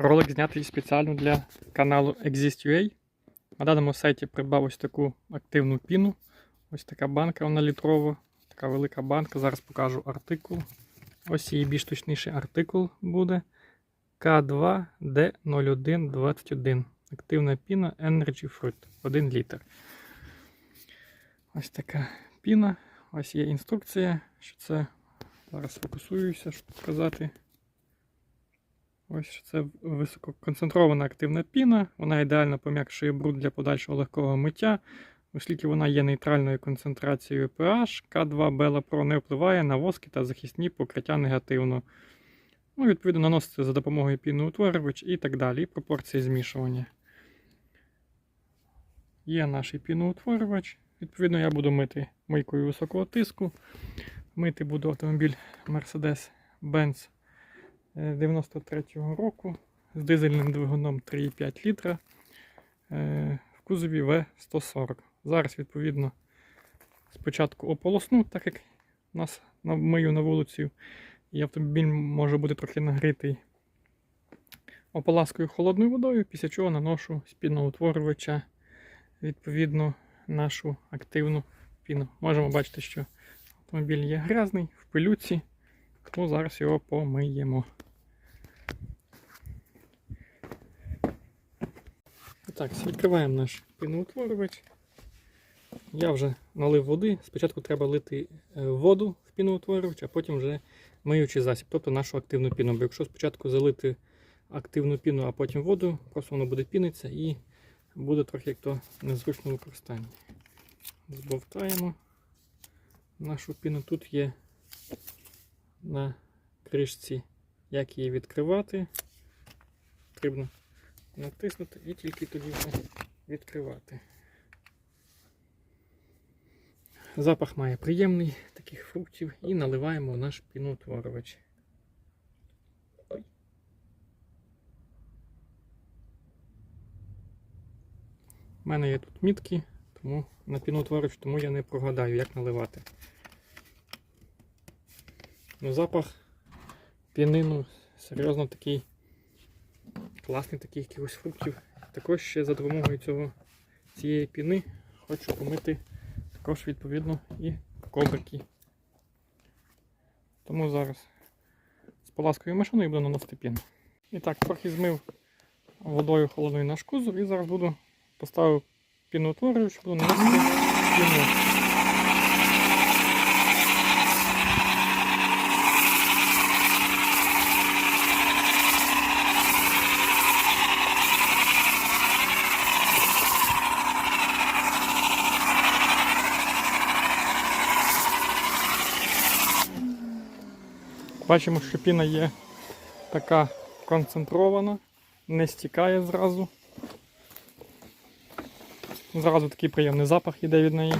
Ролик знятий спеціально для каналу Exist.ua. На даному сайті придбав ось таку активну піну. Ось така банка, вона літрова, така велика банка. Зараз покажу артикул. Ось її більш точніший артикул буде К2D0121. Активна піна Energy Fruit 1 літр. Ось така піна. Ось є інструкція, що це. Зараз фокусуюся, щоб показати. Ось це висококонцентрована активна піна. Вона ідеально пом'якшує бруд для подальшого легкого миття, оскільки вона є нейтральною концентрацією pH, К2 Bella Pro не впливає на воски та захисні покриття негативно. Ну, Відповідно, наноситься за допомогою піноутворювач і так далі, і пропорції змішування. Є наш піноутворювач. Відповідно, я буду мити мийкою високого тиску. Мити буду автомобіль Mercedes-Benz 93-го року з дизельним двигуном 3,5 літра е, в кузові В140. Зараз, відповідно, спочатку ополосну, так як нас на- мию на вулицю, і автомобіль може бути трохи нагрітий ополаскою холодною водою, після чого наношу з відповідно нашу активну піну. Можемо бачити, що автомобіль є грязний, в пилюці, тому зараз його помиємо. Так, відкриваємо наш піноутворювач. Я вже налив води. Спочатку треба лити е, воду в піноутворювач, а потім вже миючий засіб, тобто нашу активну піну. Бо якщо спочатку залити активну піну, а потім воду, просто воно буде пінитися і буде трохи як то незручно використання. Збовтаємо нашу піну. Тут є на кришці, як її відкривати. Потрібно натиснути і тільки тоді відкривати. Запах має приємний таких фруктів і наливаємо в наш піноутворювач. У мене є тут мітки, тому на піноутворювач, тому я не прогадаю, як наливати. Ну, запах пінину серйозно такий класний такий якихось фруктів. Також ще за допомогою цього, цієї піни хочу помити також відповідно і коврики. Тому зараз з поласкою машиною буду наносити піну. І так, трохи змив водою холодною наш кузов і зараз буду поставив піноутворювач, буду наносити піну. Бачимо, що піна є така концентрована, не стікає зразу. Зразу такий приємний запах йде від неї.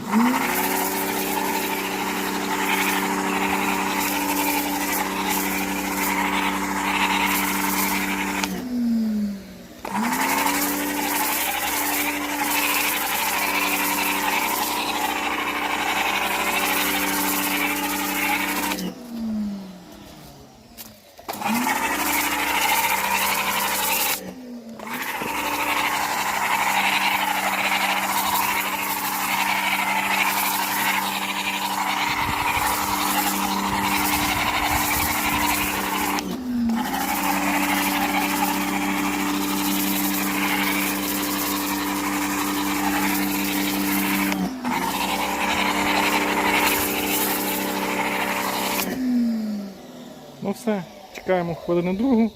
Ну все, чекаємо хвилину другу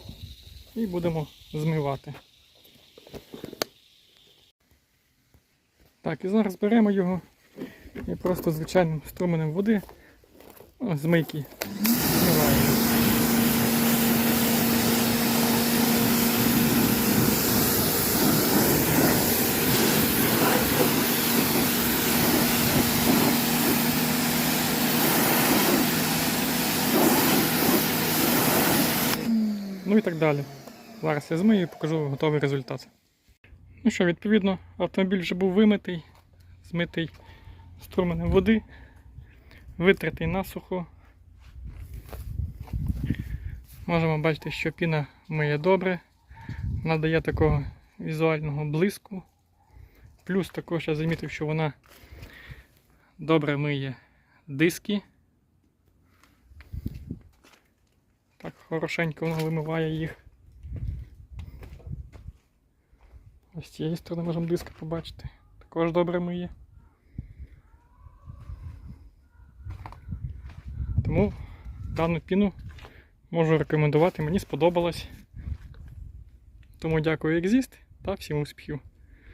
і будемо змивати. Так, і зараз беремо його і просто звичайним струменем води з мийки Ну і так далі. Зараз я змию і покажу готовий результат. Ну що, відповідно, автомобіль вже був вимитий, змитий струменем води, витертий насухо. Можемо бачити, що піна миє добре. надає такого візуального блиску. Плюс також я замітив, що вона добре миє диски. Так хорошенько вона вимиває їх. Ось з цієї сторони можемо диски побачити. Також добре миє. Тому дану піну можу рекомендувати, мені сподобалось. Тому дякую Exist та всім успіхів.